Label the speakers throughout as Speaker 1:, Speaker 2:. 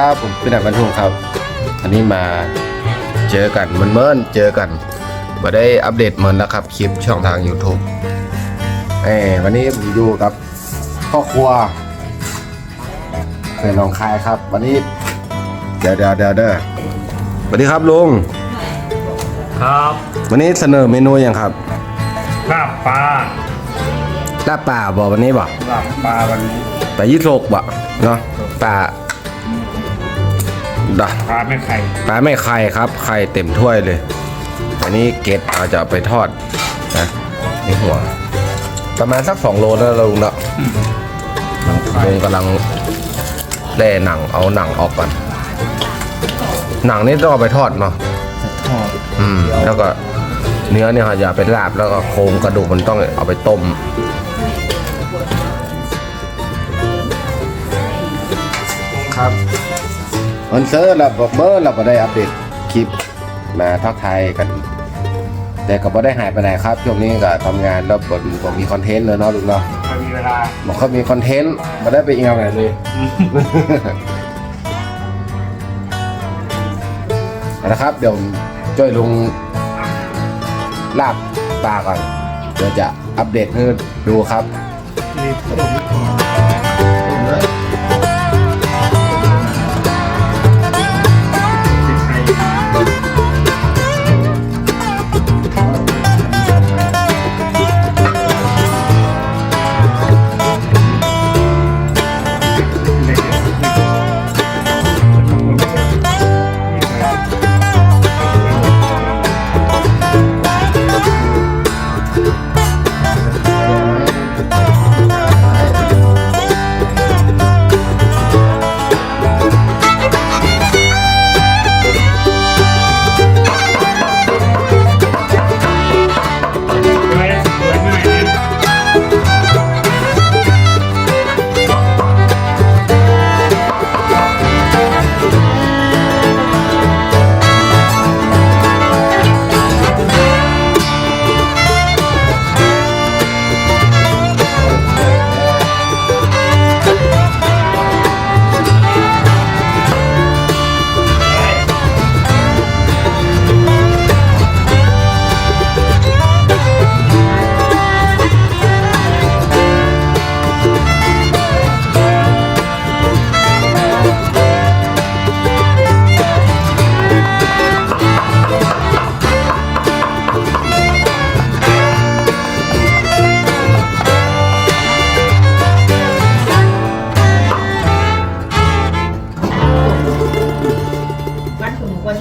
Speaker 1: ครับผมเป็นอักบรรทุงครับ อันนี้มาเจอกันเหมือนเมื่อนเจอกันมาได้อัปเดตเหมือนนะครับคลิปช่องทาง YouTube เอ้วันนี้ผมอยู่กับพ่อครัวเคยลองคายครับ วันนี้เดี๋ยวเดี๋ยวเดี๋ยวเด้อสวัสดีครับลุง
Speaker 2: ครับ
Speaker 1: วันนี้เสนอเมนูยังครับ
Speaker 2: ลาบปลา
Speaker 1: ลาบป่าบอกวันนี้บอก
Speaker 2: ลาบปลาวันนี้
Speaker 1: ปลายี่โศกบ่เนาะปลา ดะ
Speaker 2: ปลาไม่ไข่
Speaker 1: ปลาไม่ไข่ครับ ไข่เต็มถ้วยเลย อันนี้เกตเราจะเอาไปทอดนะนี่หัว ประมาณสักสองโลนะลุงเนาะลุงกำลังแล่หนังเอาหนังออกก่อน หนังนี่ต้องเอาไปทอดเนาะ
Speaker 2: ทอด
Speaker 1: อืม แล้วก็เนื้อเนี่ยค่ะอย่าไปลาบแล้วก็โครงกระดูกมันต้องเอาไปต้มครับ วันเซอร์เราบอกเบอร์เราก็ได้อัปเดตคลิปมาทักทายกัน แต่ก็ไม่ได้หายไปไหนครับช่วงนี้ก็ทำงานแล้วบนผมมีคอนเทนต์เลยเนาะลุงเนาะ
Speaker 2: ไม่มีเวลา
Speaker 1: บอกเขามีคอนเทนต์ไม่ได้ไปเอียงไหนเลยนะครับเดี๋ยวผมช่วยลุงลาบปลาก่อนเดี๋ยวจะอัปเดตให้ดูครับ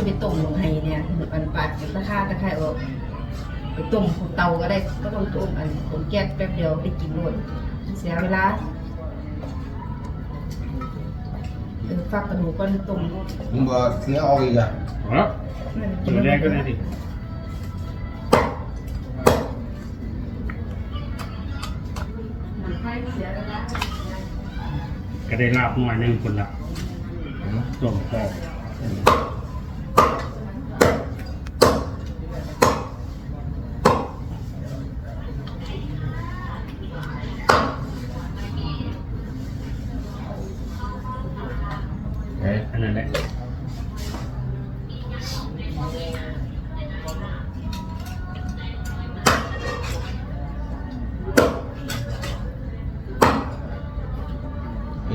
Speaker 2: ไป
Speaker 3: ต้มลงไห้เนี่ยอันปัดตะค่าตะไคร้ออกไปต้มเตาก็ได้ก็ต้องต้มอันต้มแก๊สแป๊บเดียวได้กินรวดเสียเวลาเออฟักกระดูกก็ต้ม
Speaker 1: ลุงบอกเนื้อออกอีกอะ
Speaker 2: ครับตัวแรกก็ได้ดิก็ได้ลาบหน่อยหนึ่งคนละต้มปอกอั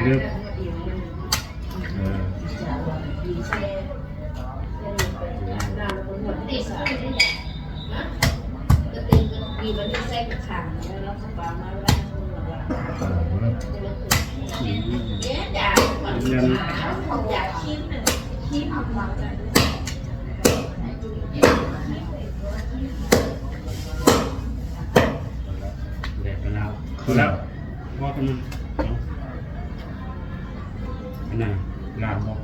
Speaker 2: เราไปเลือกเออเงินแดดไปแล้วคือแล้วว่าไปอันนั้นอั นนั้นลามบอก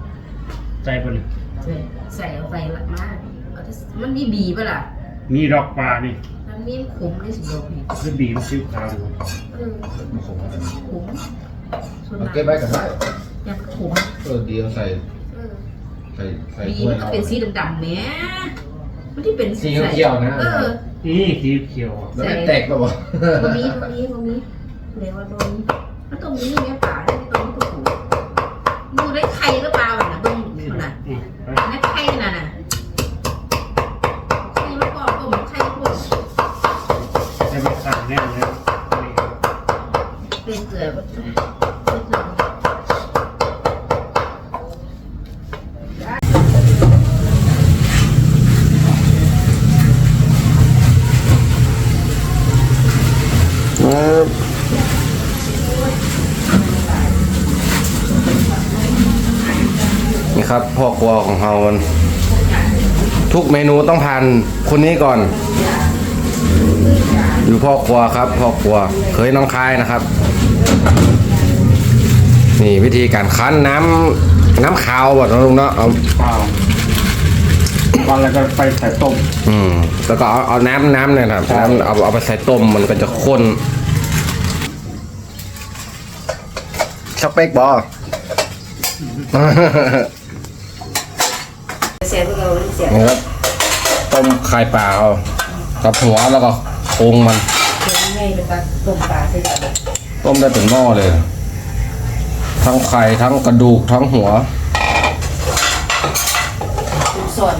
Speaker 2: ใจปะนี่
Speaker 3: ใส่ใส่เอาไปละมากเอาแต่มันมีบีป่ะล่ะ
Speaker 2: มีดอกปลานี่
Speaker 3: มันมีขมในสิบดอกนี่
Speaker 2: คือบีมันซิ้วขาวอยู่
Speaker 3: เออขมส่วน
Speaker 1: เอา
Speaker 3: มาก
Speaker 1: เก็บไว้กันได้
Speaker 3: อยากขม
Speaker 1: เออเดียวใส่
Speaker 3: เออ
Speaker 1: ใส่ใส่
Speaker 3: บี
Speaker 1: ถ้วย
Speaker 3: มันก็
Speaker 1: เอา
Speaker 3: เป็นสีดำๆแหมมันที่เป็น
Speaker 1: สีเขียวๆนะ
Speaker 3: เออ
Speaker 2: นี่สีเขียวอะ
Speaker 1: แล้วไม่แตกหรอวะ
Speaker 3: บ่มีบ่มีบ่มีเรียกว่าบ่มีมันต้องมีเนื้อปลาได้ต้องมีตัวผูดูได้ไข่หรือเปล่าน่ะเบิ่ง
Speaker 2: นี่
Speaker 3: มันน่ะ
Speaker 2: อืมไป
Speaker 3: ได้ไข่น่ะน่ะไข่มันก็ต้มไข่พวก
Speaker 2: จะไปสั่งแน่เลย
Speaker 3: เป็นเกลือบ่
Speaker 1: นี่ ครับพ่อครัวของเรามันทุกเมนูต้องผ่านคนนี้ก่อน อยู่พ่อครัวครับพ่อครัวเคยน้องคายนะครับ นี่วิธีการคั้นน้ำน้ำขาวบ่เนาะลุงเนาะเอา
Speaker 2: เปล่าปลาแล้วก็ไปใส่ต้ม
Speaker 1: อืมแล้วก็เอาเอาน้ำน้ำเนี่ยครับน้ำเอาเอาไปใส่ต้มมันก็จะข้นสเปกบอ
Speaker 3: เสียพวกเราเสีย
Speaker 1: นี่ครับต้มไข่ปลาเอากับหัวแล้วก็โครงมัน
Speaker 3: ง่ายเป็นปลาต้มปลาใส่กัน
Speaker 1: ต้มได้เป็นหม้อเลย ทั้งไข่ทั้งกระดูกทั้งหัว
Speaker 3: ส่วน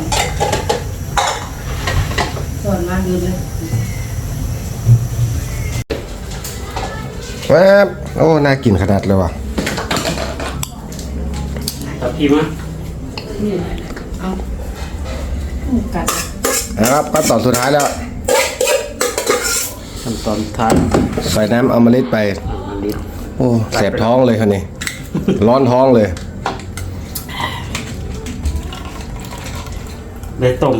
Speaker 3: ส่วนมาดูเลย
Speaker 1: แวบโอ้น่ากินขนาดเลยว่ะ
Speaker 2: ตับพี่มะ
Speaker 3: นี่เอา กัด
Speaker 1: นะครับขั้นตอนสุดท้ายแล้ว
Speaker 2: ขั้นตอนท้าย
Speaker 1: ใส่น้ำอมฤตไป
Speaker 2: อันนี้
Speaker 1: โอ้แสบท้องเลยคันนี้ ร้อนท้องเลย
Speaker 2: ได้ต้ม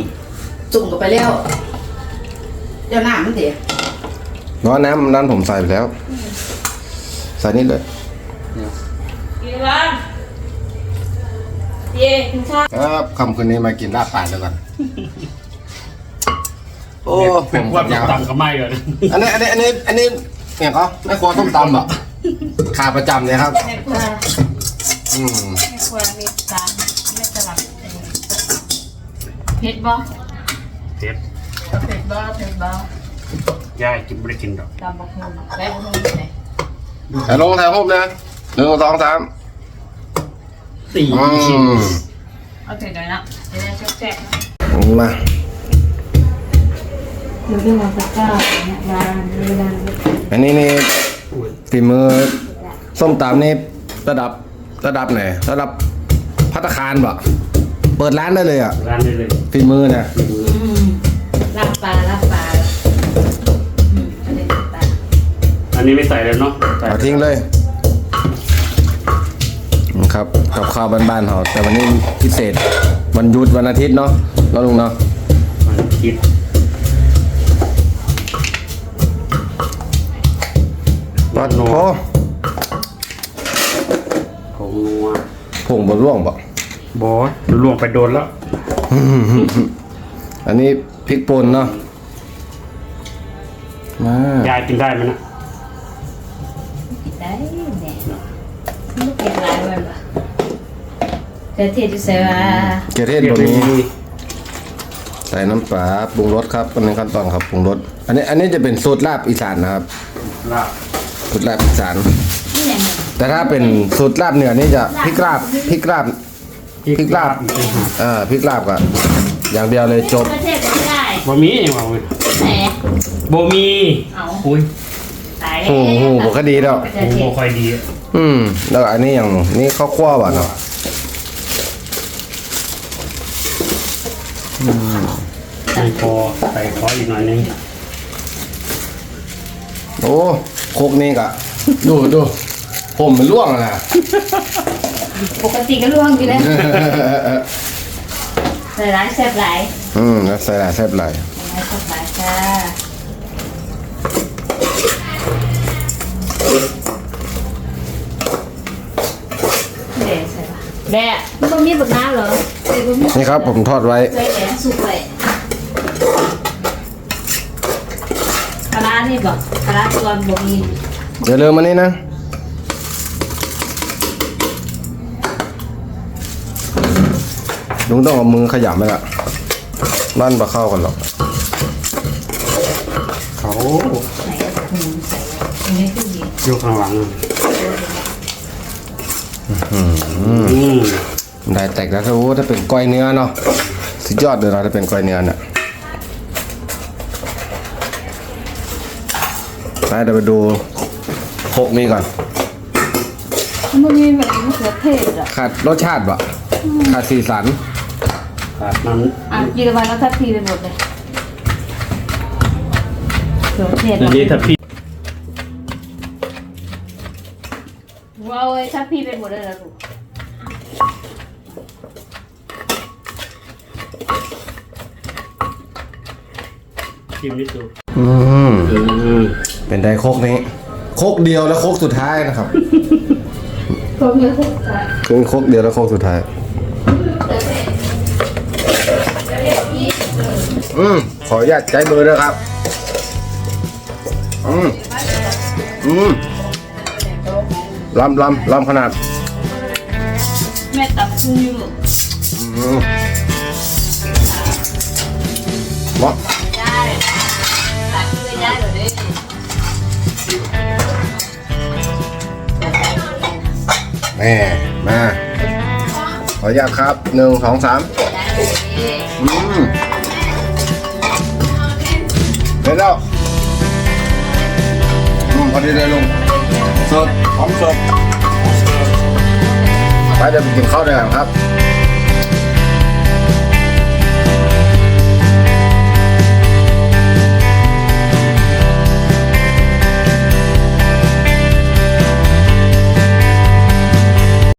Speaker 3: จุ่มกันไปแล้วเดี๋ยวน้ำมันเดี๋ยว
Speaker 1: ร้อนน้ำนั้นผมใส่ไปแล้ว ใส่นี่เลย
Speaker 4: กินบ้างเย่กินข้าว
Speaker 1: ครับคำคืนนี้มากินลาบป่าแล้วกัน โอ้ผ
Speaker 2: เป็น
Speaker 1: ม
Speaker 2: ความ
Speaker 1: ยาว
Speaker 2: ต่ำก็ไม่เลย
Speaker 1: อันนี้อันนี้อันนี้อันนี้เนี่ยเขาไม่ครัวต้มตำอะขาประจำเนี่ยครับ
Speaker 4: แม่ครัว
Speaker 1: อืม
Speaker 4: แม่ครัวมีจานแม่สลับเองเผ็ดบ่
Speaker 2: เผ็ด
Speaker 4: เผ็ดบ่เผ็ดบ่
Speaker 2: ย่ายกินไม่ได้กินดอก
Speaker 4: ตำบักหุ่งได้บักหุ่งที่ไหน
Speaker 1: ถ่ายลงถ่ายรูปนะหนึ่งสองสาม
Speaker 2: สี่
Speaker 1: อื
Speaker 2: ชิ้น
Speaker 1: ม
Speaker 4: เอาเผ็ดหน่อยนะจะได้แซ่บๆนะ
Speaker 1: มา
Speaker 4: เดี๋ยวเรื่องของตะกร้าเนี่ยร้านนี้ร้านนี้
Speaker 1: อันนี้นี่ฝีมือส้มตำนี่ระดับระดับไหนระดับพัตตาคารปะเปิดร้านได้เลยอะ
Speaker 2: ร้านได้เลย
Speaker 1: ฝีมือเนี่ย
Speaker 4: อืมลาบปลาลาบปลาอืมอันนี้ลาบปลา
Speaker 2: อันนี้ไม่ใส่แล้วเนาะใส่
Speaker 1: เอาทิ้งเลยครับกับข้าวบ้านๆเขาแต่วันนี้พิเศษวันหยุดวันอาทิตย์เนาะ แล้วลุงเนาะ
Speaker 2: มันคิด
Speaker 1: ปัดโพ
Speaker 2: ของนัว
Speaker 1: ผงบนร่วงปะ
Speaker 2: บอสลวงไปโดนแล้ว
Speaker 1: อันนี้พริกป่นเนาะมายา
Speaker 2: ยกินได้ไหมนะ
Speaker 4: กินได้เนี่ยไม่กินหลายวันบ่แต่ที่จะใส่ว่า
Speaker 1: เกลือเทศบะหมี่ ใส่น้ำปลาปรุงรสครับอันนี้ขั้นตอนครับปรุงรสอันนี้อันนี้จะเป็นสูตรลาบอีสานนะครับ
Speaker 2: ลาบ
Speaker 1: สูตรลาบอีสาน
Speaker 4: นี่แหละ
Speaker 1: แต่ถ้าเป็นสูตรลาบเหนือนี่จะพริกลาบพริกลาบพริกลาบ
Speaker 2: อีกต่างหาก
Speaker 1: เอ่าพริกลาบอะอย่างเดียวเลยจบ
Speaker 4: ประเทศก็ไม่ได้
Speaker 2: บะหมี่ว่าเว้ย
Speaker 4: แหม
Speaker 2: บะหมี่
Speaker 4: เอา
Speaker 2: อุ้ย
Speaker 4: ตายแล้ว
Speaker 1: โอ้โหบอกก็ดีแล้ว
Speaker 4: ประเท
Speaker 2: โอ้
Speaker 4: ศ
Speaker 2: โหค่อยดีอะ
Speaker 1: อืมแล้วอันนี้อย่างนี่ข้าวคั่วว่ะเนาะ
Speaker 2: ไม่พอใส่ขออีกหน่อยนึง
Speaker 1: โอ้โคกนี่กะดูดูผมมันล่วงอะนะ
Speaker 4: ปกติก็ล่วงอยู่แล้วใส่ร้ายแซ่บหลาย
Speaker 1: อืมแล้วใส่หลายแซ่บหลาย
Speaker 4: ใส่ร้ายแซ่บหลายค่ะ แด่มันต้องมีบักน้ำเหรอเอ้ยบ่มี
Speaker 1: นี่ครับผมทอดไว้
Speaker 4: เคยแหลมสุกไปปลาร้านี่บอกปลาร้าตัวบ่มี
Speaker 1: อย่าลืมอันนี้นะ ลุงต้องเอามือขยำไปละนั่นมาเข้ากันหรอก
Speaker 2: เขา
Speaker 4: ใส่หูใส่อันนี้คือดี
Speaker 2: อยู่ข้างหลัง
Speaker 1: อืม
Speaker 2: อืม
Speaker 1: ได้แตกแล้วถ้าโอ้ถ้าเป็นก้อยเนื้อเนาะสุดยอดเลยเราถ้าเป็นก้อยเนื้อเนี่ยไปเดี๋ยวไปดูโคกนี้ก่อน
Speaker 4: มันมีแบบมะเขือเทศอะ
Speaker 1: ขาดรสชาติปะขาดสีสัน
Speaker 2: ขาดมัน
Speaker 4: อะกินวันแล้วทัพพีไปหมดเลยเขือเทศ
Speaker 2: อันนี้ถ้าพี่
Speaker 4: ว้าวไอ้ทัพ พีไปหมดเลยนะลูก
Speaker 2: ชิมนิดดู
Speaker 1: อืม
Speaker 2: อืม
Speaker 1: เป็นไดโคกนี้ โคกเดียวแล้วโคกสุดท้ายนะครับ
Speaker 4: พวกนี้พวกใส่
Speaker 1: คือโคกเดียวแล้วโคกสุดท้าย อืมขออนุญาตใจมือด้วยครับ อืมอืม ลำลำลำขนาด
Speaker 4: แม่ตับกุ้งอยู่
Speaker 1: อืมเหมาะ
Speaker 4: ได้ตัดไม่ได้เหรอเนี่ย
Speaker 1: แม่มา ขออนุญาตครับหนึ่งสองสาม
Speaker 4: ได้เลย
Speaker 1: อืมเดี๋ยวแล้วอืมพอดีเลยลุง สดหอมสดไปเดี๋ยวไปกินข้าวด้วยกันครับ